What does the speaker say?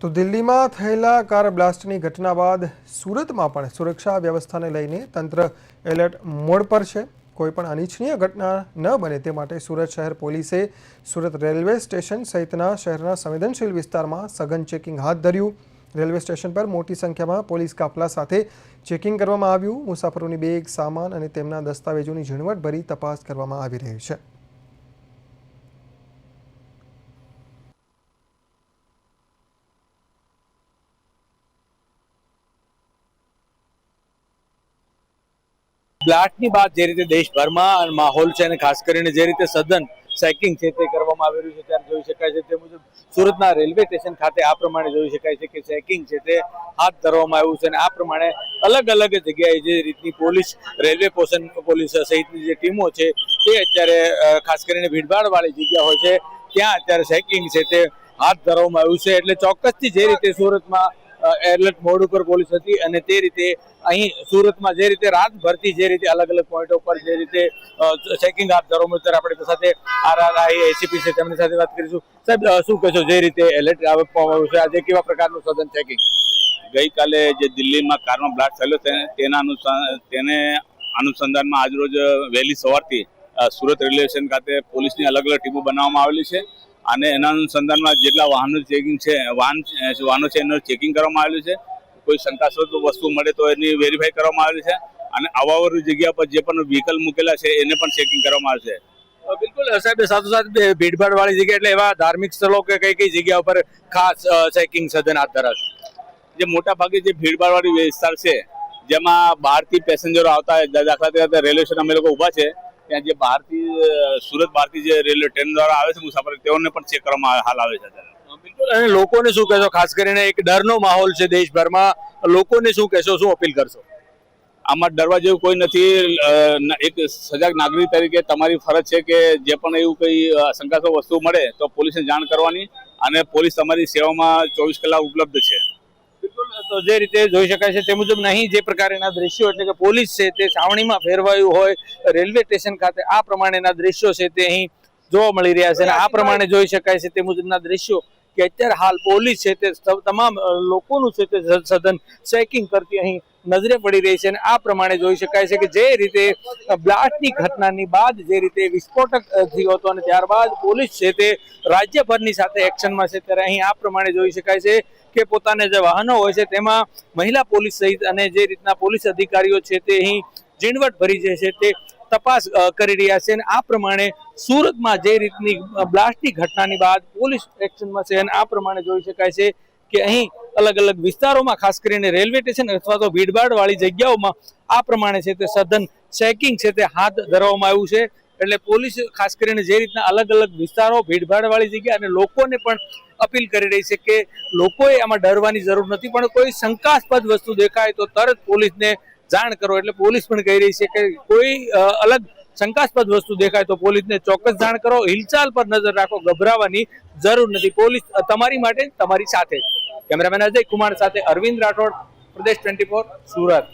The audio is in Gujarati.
તો દિલ્હીમાં થયેલા કાર બ્લાસ્ટની ઘટના બાદ સુરતમાં પણ સુરક્ષા વ્યવસ્થાને લઈને તંત્ર એલર્ટ મોડ પર છે. કોઈ પણ અનિચ્છનીય ઘટના ન બને તે માટે સુરત શહેર પોલીસે સુરત રેલવે સ્ટેશન સહિતના શહેરના સંવેદનશીલ વિસ્તારમાં સઘન ચેકિંગ હાથ ધર્યું. રેલવે સ્ટેશન પર મોટી સંખ્યામાં પોલીસ કાફલા સાથે ચેકિંગ કરવામાં આવ્યું. મુસાફરોની બેગ, સામાન અને તેમના દસ્તાવેજોની ઝીણવટભરી તપાસ કરવામાં આવી રહી છે. બ્લાસ્ટની બાદ જે રીતે દેશભરમાં માહોલ છે અને ખાસ કરીને જે રીતે સદન ચેકિંગ છે તે કરવામાં આવી રહ્યું છે, ત્યારે જોઈ શકાય છે. તે મુજબ સુરતના રેલવે સ્ટેશન ખાતે આ પ્રમાણે જોઈ શકાય છે કે ચેકિંગ છે તે હાથ ધરવામાં આવ્યું છે અને આ પ્રમાણે અલગ અલગ જગ્યાએ જે રીતની પોલીસ, રેલવે પોષણ પોલીસ સહિતની જે ટીમો છે તે અત્યારે ખાસ કરીને ભીડભાડ વાળી જગ્યા હોય છે, ત્યાં અત્યારે ચેકિંગ છે તે હાથ ધરવામાં આવ્યું છે. એટલે ચોક્કસથી જે રીતે સુરતમાં એલર્ટ મોડ ઉપર પોલીસ હતી અને તે રીતે અહીં સુરતમાં જે રીતે રાત ભરતી જે રીતે અલગ અલગ પોઈન્ટો પર જે રીતે ચેકિંગ હાથ ધરવામાં ત્યારે આપણે સાથે આરઆરઆઈ એસીપી છે, તેમની સાથે વાત કરીશું. સાહેબ શું કહેશો, જે રીતે એલર્ટ આપવામાં આવ્યું છે, આજે કેવા પ્રકારનું સઘન ચેકિંગ ગઈકાલે જે દિલ્હીમાં કારમાં બ્લાસ્ટ થયેલો છે, તેના અનુસં, તેને અનુસંધાનમાં આજરોજ વહેલી સવારથી સુરત રેલવે સ્ટેશન ખાતે પોલીસની અલગ અલગ ટીમો બનાવવામાં આવેલી છે. અને એના અનુસંધાનમાં જેટલા વાહનો ચેકિંગ છે વાહન વાહનો છે એનું ચેકિંગ કરવામાં આવેલું છે. કોઈ શંકાસ્પદ વસ્તુ મળે તો એની વેરીફાઈ કરવામાં આવેલી છે. અને અવાવર જગ્યા પર જે પણ વ્હીકલ મૂકેલા છે એને પણ ચેકિંગ કરવામાં આવે છે. બિલકુલ સાહેબ સાથોસાથ ભીડભાડ વાળી જગ્યા એટલે એવા ધાર્મિક સ્થળો કે કઈ કઈ જગ્યા ઉપર ખાસ ચેકિંગ સઘન હાથ ધરાશે? જે મોટા ભાગે જે ભીડભાડવાળી વિસ્તાર છે જેમાં બહારથી પેસેન્જરો આવતા દાખલા તરીકે રેલવે સ્ટેશન અમે લોકો ઊભા છે ત્યાં જે બહારથી સુરત બહારથી જે રેલવે ટ્રેન દ્વારા આવે છે મુસાફરી તેઓને પણ ચેક કરવામાં હાલ આવે છે બિલકુલ. અને લોકોને શું કહેશો? ખાસ કરીને એક ડરનો માહોલ છે દેશભરમાં. લોકોને શું કહેશો? શું અપીલ કરશો? આમાં ડરવા જેવું કોઈ નથી. એક સજાગ નાગરિક તરીકે તમારી ફરજ છે કે જે પણ એવું કંઈ શંકાસ્પદ વસ્તુ મળે તો પોલીસને જાણ કરવાની અને પોલીસ તમારી સેવામાં ચોવીસ કલાક ઉપલબ્ધ છે. તો જે રીતે જોઈ શકાય છે તે મુજબ નહીં, જે પ્રકારના દ્રશ્યો એટલે કે પોલીસ છે તે છાવણીમાં ફેરવાયું હોય, રેલવે સ્ટેશન ખાતે આ પ્રમાણેના દ્રશ્યો છે તે અહીં જોવા મળી રહ્યા છે અને આ પ્રમાણે જોઈ શકાય છે તે મુજબના દ્રશ્યો કે અત્યારે હાલ પોલીસ છે તે તમામ લોકોનું છે તે સ- સઘન ચેકિંગ કરતી અહીં નજરે પડી રહી છે અને આ પ્રમાણે જોઈ શકાય છે કે જે રીતે બ્લાસ્ટની ઘટનાની બાદ જે રીતે વિસ્ફોટક થયો હતો અને ત્યારબાદ પોલીસ છે તે રાજ્યભરની સાથે એક્શનમાં છે ત્યારે અહીં આ પ્રમાણે જોઈ શકાય છે કે પોતાના જે વાહનો હોય છે તેમાં મહિલા પોલીસ સહિત અને જે રીતના પોલીસ અધિકારીઓ છે તે અહીં ઝીણવટ ભરી જે છે તે તપાસ કરી રહ્યા છે અને આ પ્રમાણે સુરતમાં જે રીતની બ્લાસ્ટની ઘટનાની બાદ પોલીસ એક્શનમાં છે અને આ પ્રમાણે જોઈ શકાય છે કે અહીં અલગ અલગ વિસ્તારોમાં, ખાસ કરીને રેલવે સ્ટેશન અથવા તો ભીડભાડવાળી જગ્યાઓમાં આ પ્રમાણે છે તે સઘન ચેકિંગ છે તે હાથ ધરવામાં આવ્યું છે. એટલે પોલીસ ખાસ કરીને જે રીતના અલગ અલગ વિસ્તારો, ભીડભાડવાળી જગ્યા અને લોકોને પણ અપીલ કરી રહી છે કે લોકોએ આમાં ડરવાની જરૂર નથી, પણ કોઈ શંકાસ્પદ વસ્તુ દેખાય તો તરત પોલીસને જાણ કરો. એટલે પોલીસ પણ કહી રહી છે કે કોઈ અલગ શંકાસ્પદ વસ્તુ દેખાય તો પોલીસને ચોક્કસ જાણ કરો. હિલચાલ પર નજર રાખો. ગભરાવાની જરૂર નથી. પોલીસ તમારી માટે તમારી સાથે. કેમેરામેન અજય કુમાર સાથે અરવિંદ રાઠોડ. પ્રદેશ ટ્વેન્ટી સુરત.